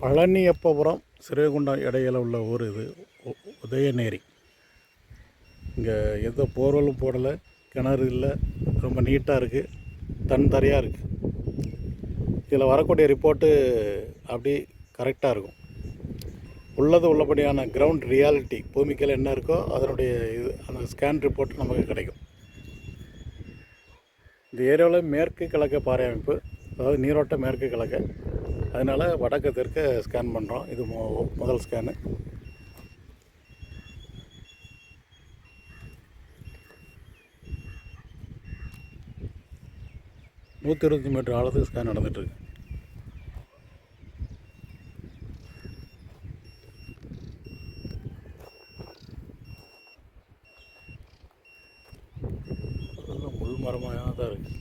பழனியப்பபுரம் சிறுகுண்டம் இடையில உள்ள ஊர் இது. உ- உதயநேரி. இங்கே எந்த போர்வலும் போடலை கிணறு இல்லை ரொம்ப நீட்டாக இருக்குது தன் தரையாக இருக்குது இதில் வரக்கூடிய ரிப்போர்ட்டு அப்படி கரெக்டாக இருக்கும். உள்ளது உள்ளபடியான கிரவுண்ட் ரியாலிட்டி பூமிக்கையில் என்ன இருக்கோ அதனுடைய இது அந்த ஸ்கேன் ரிப்போர்ட் நமக்கு கிடைக்கும். இந்த ஏரியாவில் மேற்கு கிழக்கு பாறை அமைப்பு அதாவது நீரோட்ட மேற்கு கிழக்கு. அதனால் வடக்கு தெற்க ஸ்கேன் பண்ணுறோம் இது முதல் ஸ்கேனு நூற்றி இருபத்தி மீட்டர் ஆழத்துக்கு ஸ்கேன் நடந்துகிட்ருக்கு அதெல்லாம் முள் மரமாக தான் இருக்குது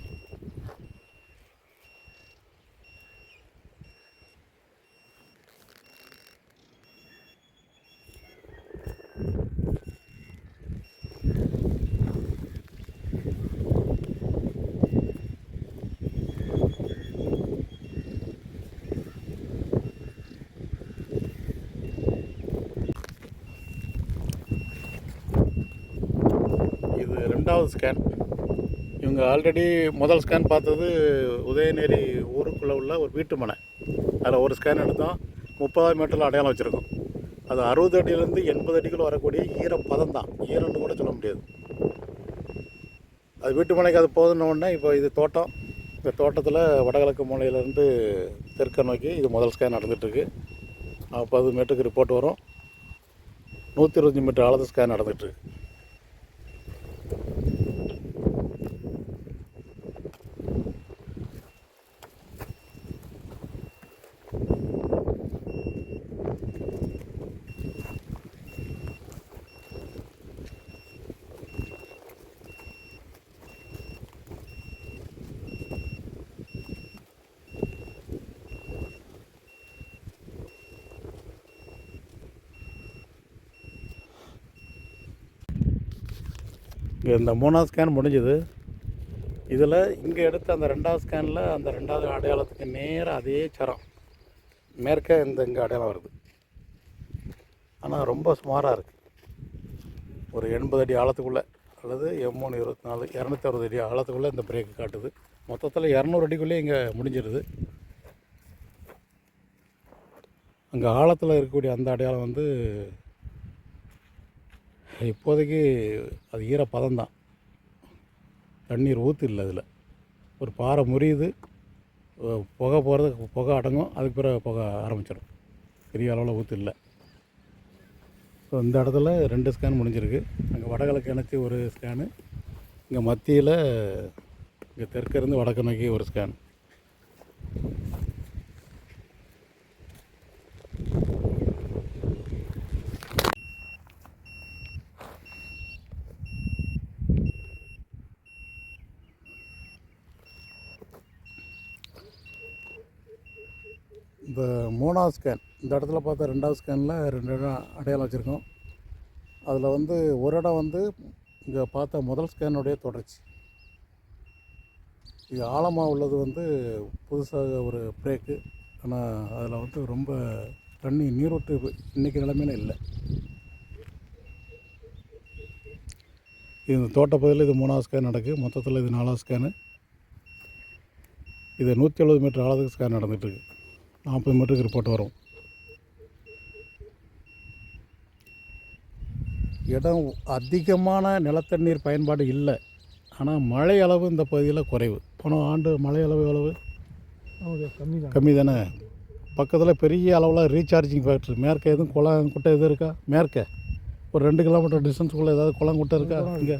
இது ரெண்டாவது ஸ்கேன் இவங்க ஆல்ரெடி முதல் ஸ்கேன் பார்த்தது உதயநேரி ஊருக்குள்ளே உள்ள ஒரு வீட்டு மனை. அதில் ஒரு ஸ்கேன் எடுத்தோம். முப்பதாயிரம் மீட்டரில் அடையாளம் வச்சுருக்கோம். அது அறுபது அடியிலேருந்து எண்பது அடிக்குள்ளே வரக்கூடிய ஈரப்பதம் தான். ஈரம்னு கூட சொல்ல முடியாது. அது வீட்டு மனைக்கு அது போதுன்னொடனே இப்போ இது தோட்டம். இந்த தோட்டத்தில் வடகிழக்கு மூலையிலேருந்து தெற்க நோக்கி இது முதல் ஸ்கேன் நடந்துகிட்ருக்கு நாற்பது மீட்டருக்கு ரிப்போர்ட் வரும். நூற்றி இருபத்தஞ்சி மீட்டர் ஆழத்து ஸ்கேன் நடந்துகிட்ருக்கு இந்த மூணாவது ஸ்கேன் முடிஞ்சது. இதில் இங்கே எடுத்த அந்த ரெண்டாவது ஸ்கேனில் அந்த ரெண்டாவது அடையாளத்துக்கு நேராக அதே சரம். மேற்கே இந்த இங்கே அடையாளம் வருது. ஆனால் ரொம்ப சுமாராக இருக்குது ஒரு எண்பது அடி ஆழத்துக்குள்ளே அல்லது எம்மூணு இருபத்தி நாலு இரநூத்தி அறுபது அடி ஆழத்துக்குள்ளே இந்த பிரேக்கு காட்டுது. மொத்தத்தில் இரநூறு அடிக்குள்ளேயே இங்கே முடிஞ்சிருது. அங்கே ஆழத்தில் இருக்கக்கூடிய அந்த அடையாளம் வந்து இப்போதைக்கு அது ஈரப்பதம் தான் தண்ணீர் ஊற்று இல்லை அதில். ஒரு பாறை முறியுது புகை போகிறது புகை அடங்கும் அதுக்கு பிறகு புகை ஆரம்பிச்சிடும் பெரிய அளவில் ஊற்று இல்லை ஸோ இந்த இடத்துல ரெண்டு ஸ்கேன் முடிஞ்சிருக்கு. அங்கே வடகிழக்கு இணைச்சி ஒரு ஸ்கேனு இங்கே மத்தியில் இங்கே தெற்கிருந்து வடக்கு நோக்கி ஒரு ஸ்கேன் இந்த மூணாவது ஸ்கேன் இந்த இடத்துல பார்த்தா ரெண்டாவது ஸ்கேனில் ரெண்டு இடம் அடையாளம் வச்சுருக்கோம். அதில் வந்து ஒரு இடம் வந்து இங்கே பார்த்த முதல் ஸ்கேனுடைய தொடர்ச்சி. இது ஆழமாக உள்ளது வந்து புதுசாக ஒரு பிரேக்கு ஆனால் அதில் வந்து ரொம்ப தண்ணி நீரோட்டு இன்றைக்கி நிலைமையில இல்லை. இது இந்த தோட்டப்பகுதியில் இது மூணாவது ஸ்கேன் நடக்குது மொத்தத்தில் இது நாலாவது ஸ்கேனு இது நூற்றி எழுபது மீட்டர் ஆழத்துக்கு ஸ்கேன் நடந்துகிட்ருக்கு நாற்பது மீட்டருக்கு ரிப்போர்ட் வரும். இடம் அதிகமான நிலத்தண்ணீர் பயன்பாடு இல்லை. ஆனால் மழை அளவு இந்த பகுதியில் குறைவு. போன ஆண்டு மழை அளவு எவ்வளவு? கம்மி தான். கம்மி தானே? பக்கத்தில் பெரிய அளவில் ரீசார்ஜிங் ஃபேக்ட்ரி மேற்கே எதுவும் குளம் குட்டை எதுவும் இருக்கா? மேற்கே. ஒரு ரெண்டு கிலோமீட்டர் டிஸ்டன்ஸுக்குள்ளே ஏதாவது குளம் குட்டை இருக்கா? இங்கே?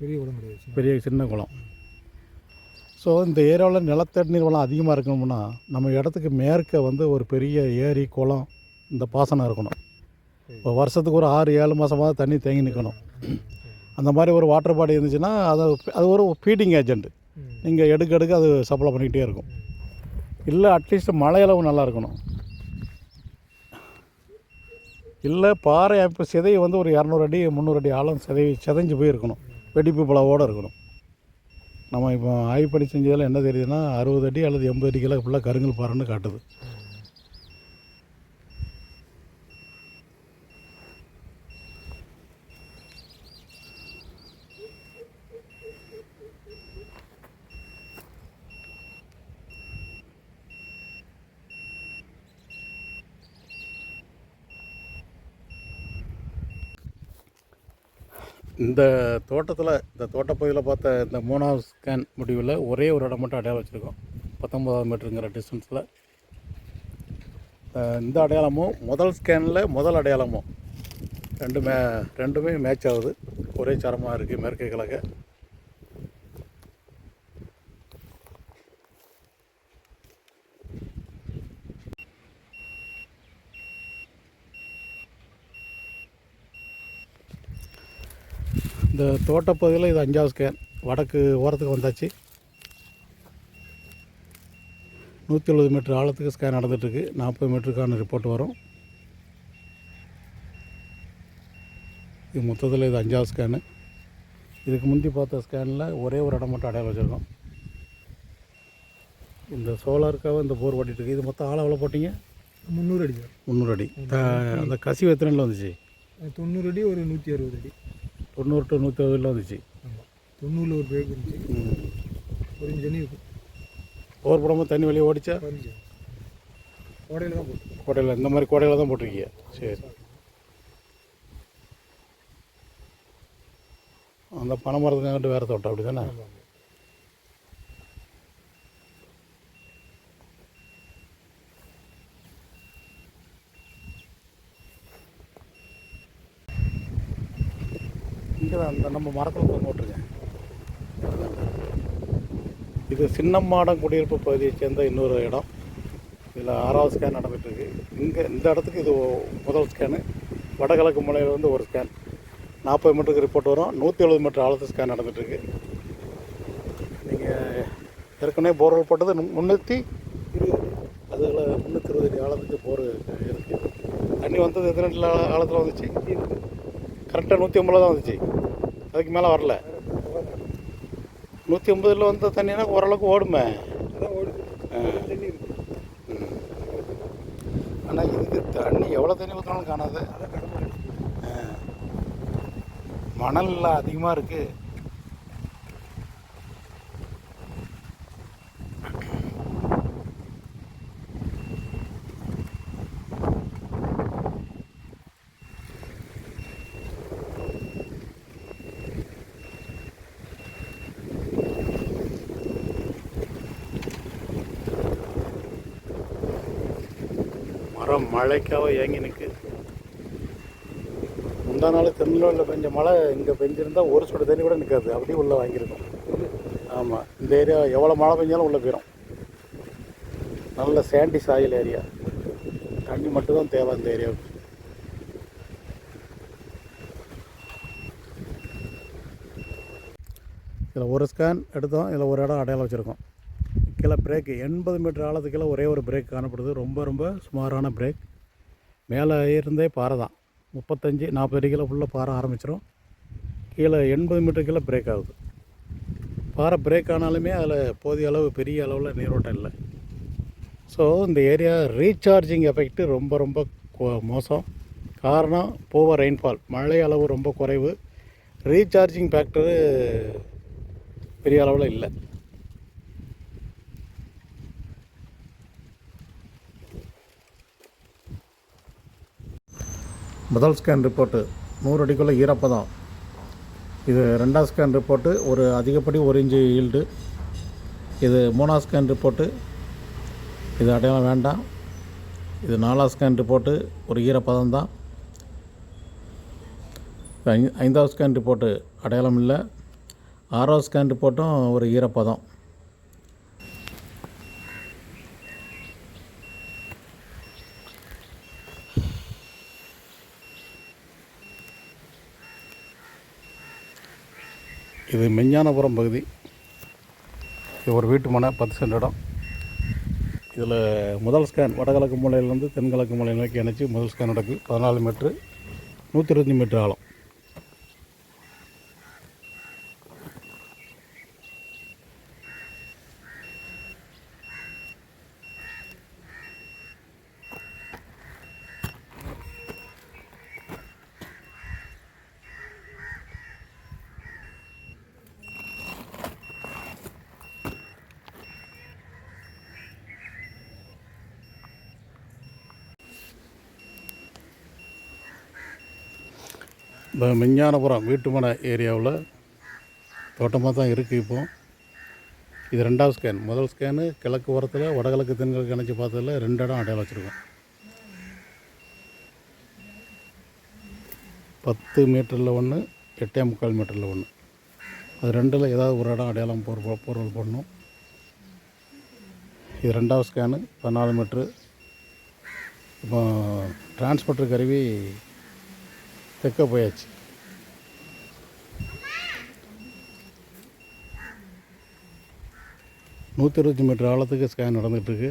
பெரிய உடம்பு கிடையாது. பெரிய சின்ன குளம். ஸோ இந்த ஏரியாவில் நிலத்தடி நீர் வளம் அதிகமாக இருக்கணும்னா நம்ம இடத்துக்கு மேற்க வந்து ஒரு பெரிய ஏரி குளம் இந்த பாசனம் இருக்கணும். இப்போ வருஷத்துக்கு ஒரு ஆறு ஏழு மாதமாக தண்ணி தேங்கி நிற்கணும் அந்த மாதிரி ஒரு வாட்டர் பாடி இருந்துச்சுன்னா அது அது ஒரு ஃபீடிங் ஏஜென்ட் நீங்கள் எடுக்க எடுக்க அது சப்ளை பண்ணிக்கிட்டே இருக்கும். இல்லை அட்லீஸ்ட் மழையளவு நல்லா இருக்கணும். இல்லை பாறை அமைப்பு சிதை வந்து ஒரு இரநூறு அடி முந்நூறு அடி ஆழம் சிதை சிதைஞ்சு போயிருக்கணும். வெடிப்பு பலவோடு இருக்கணும். நம்ம இப்போ ஆய்வு பண்ணி செஞ்சதில் என்ன தெரியுதுன்னா அறுபது அடி அல்லது எண்பது அடிக்கெல்லாம் ஃபுல்லாக கருங்கல் பாறைன்னு காட்டுது. இந்த தோட்டத்தில் இந்த தோட்டப்பகுதியில் பார்த்த இந்த மூணாவது ஸ்கேன் முடிவில் ஒரே ஒரு இடம் மட்டும் அடையாளம் வச்சுருக்கோம். பத்தொம்பதாவது மீட்டருங்கிற டிஸ்டன்ஸில் இந்த அடையாளமும் முதல் ஸ்கேனில் முதல் அடையாளமும். ரெண்டுமே ரெண்டுமே மேட்ச் ஆகுது. ஒரே சரமாக இருக்குது மேற்கை கிழக்க இந்த தோட்டப்பகுதியில் இது அஞ்சாவது ஸ்கேன் வடக்கு ஓரத்துக்கு வந்தாச்சு. நூற்றி எழுபது மீட்டர் ஆழத்துக்கு ஸ்கேன் நடந்துகிட்ருக்கு நாற்பது மீட்டருக்கான ரிப்போர்ட் வரும். இது மொத்தத்தில் இது அஞ்சாவது ஸ்கேனு இதுக்கு முந்தி பார்த்த ஸ்கேனில் ஒரே ஒரு இடம் மட்டும் அடையாளம் வச்சுருக்கோம். இந்த சோலாருக்காக இந்த போர் ஓட்டிகிட்டு இருக்கு இது மொத்தம் ஆழம் எவ்வளோ போட்டிங்க? முந்நூறு அடி முந்நூறு அடி. அந்த கசிவு எத்தனையில் வந்துச்சு? தொண்ணூறு அடி ஒரு நூற்றி அறுபது அடி. தொண்ணூறு டு நூற்றி அறுபதில் வந்துச்சு. தொண்ணூறில் ஒரு பிரேக் இருந்துச்சு. ஒரு இன்ச் தண்ணி போர் போடாமல் தண்ணி வெளியே ஓடிச்சா? கோடையில் தான் போட்டு. கோடையில் இந்த மாதிரி கோடையில் தான் போட்டிருக்கீங்க. சரி. அந்த பனை மரத்துக்கு வேறு தோட்டம் அப்படி தானே ஆமாம் இங்கே தான் அந்த நம்ம மரத்தில் தொங்க விட்ருக்கேன் இது சின்னம்மாடம் குடியிருப்பு பகுதியை சேர்ந்த இன்னொரு இடம். இதில் ஆறாவது ஸ்கேன் நடந்துகிட்ருக்கு இங்கே இந்த இடத்துக்கு இது முதல் ஸ்கேனு வடகிழக்கு மூலையில் வந்து ஒரு ஸ்கேன் நாற்பது மீட்டருக்கு ரிப்போர்ட் வரும். நூற்றி எழுபது மீட்டர் ஆழத்து ஸ்கேன் நடந்துகிட்ருக்கு நீங்கள் ஏற்கனவே போர்வெல் போட்டது முந்நூற்றி இருபது. அதில் முந்நூற்றி இருபது அடி ஆழத்துக்கு போர் இருக்குது தண்ணி வந்தது எத்தனை ஆழத்தில் வந்துச்சு? கரெக்டாக நூற்றி ஐம்பது தான் வந்துச்சு. அதுக்கு மேலே வரல. நூற்றி ஐம்பதில் வந்த தண்ணினா ஓரளவுக்கு ஓடுமே. ஆனால் இதுக்கு தண்ணி எவ்வளோ தண்ணி ஊற்றினாலும் காணாது. அதான் கடமை மணல் அதிகமாக இருக்குது அப்புறம் மழைக்காக ஏங்கி நிற்கு முந்தா நாள் திருநெல்வேலியில் பெஞ்ச மழை இங்கே பெஞ்சிருந்தால் ஒரு சொட்டு தண்ணி கூட நிற்காது அப்படியே உள்ளே வாங்கியிருக்கும். ஆமாம் இந்த ஏரியா எவ்வளோ மழை பெஞ்சாலும் உள்ளே போயிடும் நல்ல சாண்டி சாயில் ஏரியா தண்ணி மட்டும்தான் தேவை இந்த ஏரியாவுக்கு. இதில் ஒரு ஸ்கேன் எடுத்தோம். இதில் ஒரு இடம் அடையாளம் வச்சுருக்கோம். கீழே பிரேக்கு எண்பது மீட்டர் ஆழத்துக்குள்ள ஒரே ஒரு பிரேக் காணப்படுது. ரொம்ப ரொம்ப சுமாரான பிரேக் மேலே இருந்தே பாறை தான். முப்பத்தஞ்சு நாற்பது அடிக்கில் ஃபுல்லாக பாறை ஆரம்பிச்சிடும் கீழே எண்பது மீட்டர் கீழே பிரேக் ஆகுது. பாறை பிரேக் ஆனாலுமே அதில் போதிய அளவு பெரிய அளவில் நீரோட்டம் இல்லை. ஸோ இந்த ஏரியா ரீசார்ஜிங் எஃபெக்ட்டு ரொம்ப ரொம்ப மோசம். காரணம் போவ ரெயின்ஃபால் மழை அளவு ரொம்ப குறைவு. ரீசார்ஜிங் ஃபேக்டரு பெரிய அளவில் இல்லை. முதல் ஸ்கேன் ரிப்போர்ட்டு நூறு அடிக்குள்ளே ஈரப்பதம். இது ரெண்டாவது ஸ்கேன் ரிப்போர்ட்டு ஒரு அதிகப்படி ஒரு இன்ச்சு ஈல்டு இது மூணாவது ஸ்கேன் ரிப்போர்ட்டு இது அடையாளம் வேண்டாம். இது நாலாவது ஸ்கேன் ரிப்போர்ட்டு ஒரு ஈரப்பதம் தான். ஐந்தாவது ஸ்கேன் ரிப்போர்ட்டு அடையாளம் இல்லை. ஆறாவது ஸ்கேன் ரிப்போர்ட்டும் ஒரு ஈரப்பதம். இது மெஞ்ஞானபுரம் பகுதி. இது ஒரு வீட்டு மனை பத்து சென்ட் இடம். இதில் முதல் ஸ்கேன் வடகிழக்கு மூலையிலேருந்து தென்கிழக்கு மூலை நோக்கி இணைச்சி முதல் ஸ்கேன் நடக்கு. பதினாலு மீட்ரு நூற்றி இருபத்தி மீட்ரு ஆழம். இந்த மெஞ்ஞானபுரம் வீட்டுமனை ஏரியாவில் தோட்டமாக தான் இருக்குது இப்போ. இது ரெண்டாவது ஸ்கேன் முதல் ஸ்கேனு கிழக்கு ஓரத்தில் வடகிழக்கு தென்கிழக்கு இணைச்சி பார்த்ததில் ரெண்டு இடம் அடையாளம் வச்சுருக்கோம். பத்து மீட்டரில் ஒன்று எட்டே முக்கால் மீட்டரில் ஒன்று அது ரெண்டில் ஏதாவது ஒரு இடம் அடையாளம் போர் பொருள் போடணும். இது ரெண்டாவது ஸ்கேனு பதினாலு மீட்ரு இப்போ டிரான்ஸ்போர்ட்டர் கருவி தெக்க போயாச்சு? நூற்றி இருபத்தி மீட்டர் ஆழத்துக்கு ஸ்கேன் நடந்துகிட்ருக்கு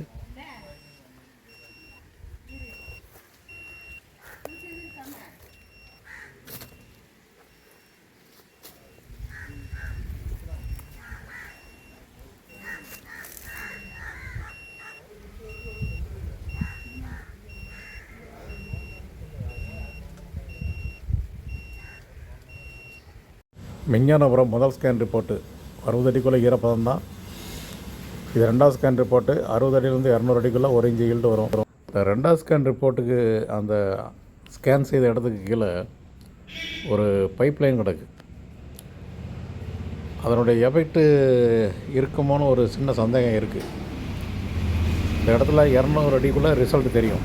மெஞ்ஞானபுரம் முதல் ஸ்கேன் ரிப்போர்ட்டு அறுபது அடிக்குள்ளே ஈரப்பதம் தான். இது ரெண்டாவது ஸ்கேன் ரிப்போர்ட்டு அறுபது அடியிலேருந்து இரநூறு அடிக்குள்ளே ஒரு இஞ்சி ஈல்டு வரும். இந்த ரெண்டாவது ஸ்கேன் ரிப்போர்ட்டுக்கு அந்த ஸ்கேன் செய்த இடத்துக்கு கீழே ஒரு பைப் லைன் கிடக்கு. அதனுடைய எஃபெக்ட்டு இருக்குமோன்னு ஒரு சின்ன சந்தேகம் இருக்குது இந்த இடத்துல இரநூறு அடிக்குள்ளே ரிசல்ட் தெரியும்.